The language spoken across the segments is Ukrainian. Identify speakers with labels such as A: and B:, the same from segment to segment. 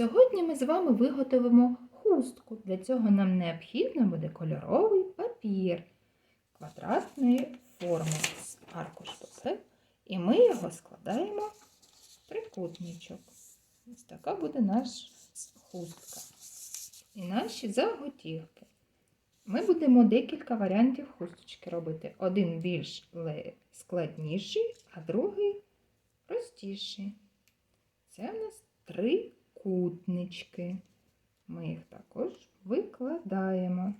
A: Сьогодні ми з вами виготовимо хустку. Для цього нам необхідно буде кольоровий папір квадратної форми з аркуш. І ми його складаємо в трикутничок. Ось така буде наша хустка. І наші заготівки. Ми будемо декілька варіантів хусточки робити. Один більш складніший, а другий простіший. Це в нас три кутнички. Ми їх також викладаємо.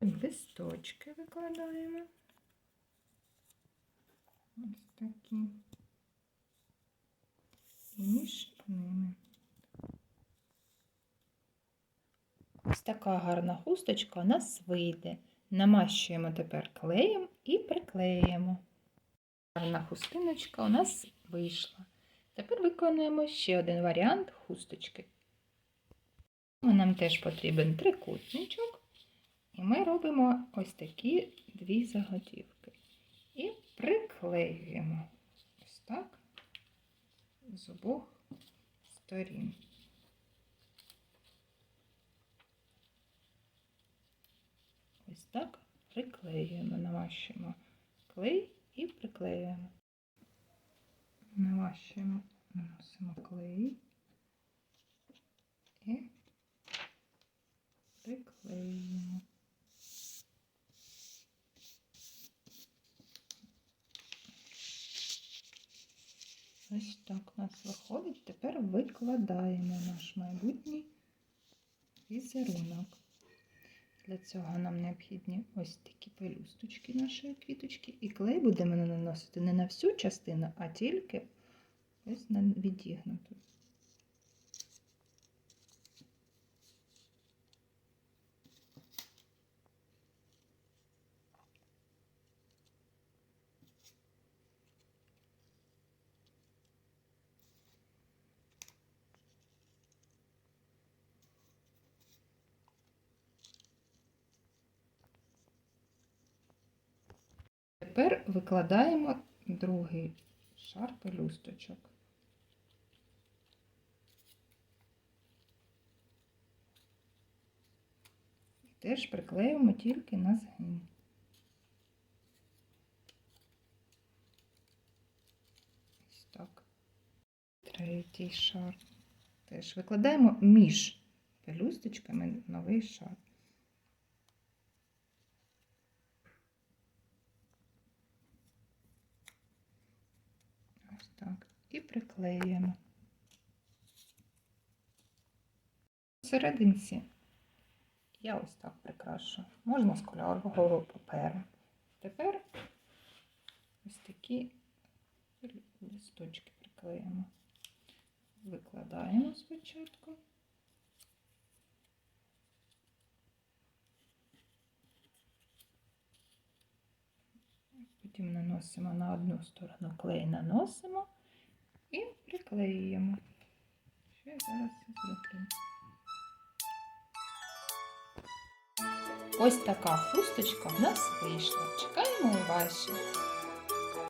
A: Листочки викладаємо. Ось такі. І між ними. Ось така гарна хусточка у нас вийде. Намащуємо тепер клеєм і приклеїмо. Гарна хустиночка у нас вийшла. Тепер виконуємо ще один варіант хусточки. Нам теж потрібен трикутничок. І ми робимо ось такі дві заготівки. І приклеюємо ось так з обох сторін. Ось так приклеюємо, намащуємо клей і приклеюємо. Намащуємо, наносимо клей і приклеюємо. Ось так у нас виходить. Тепер викладаємо наш майбутній візерунок. Для цього нам необхідні ось такі пелюсточки нашої квіточки. І клей будемо наносити не на всю частину, а тільки ось на відігнуту. Тепер викладаємо другий шар пелюсточок. І теж приклеюємо тільки на згин. Ось так. Третій шар. Теж викладаємо між пелюсточками новий шар. Ось так. І приклеюємо. Всерединці я ось так прикрашу. Можна з кольорового паперу. Тепер ось такі листочки приклеїмо. Викладаємо спочатку. Потім наносимо на одну сторону клей, наносимо і приклеюємо. Що я зараз і зроблю. Ось така хусточка в нас вийшла. Чекаємо і ваші.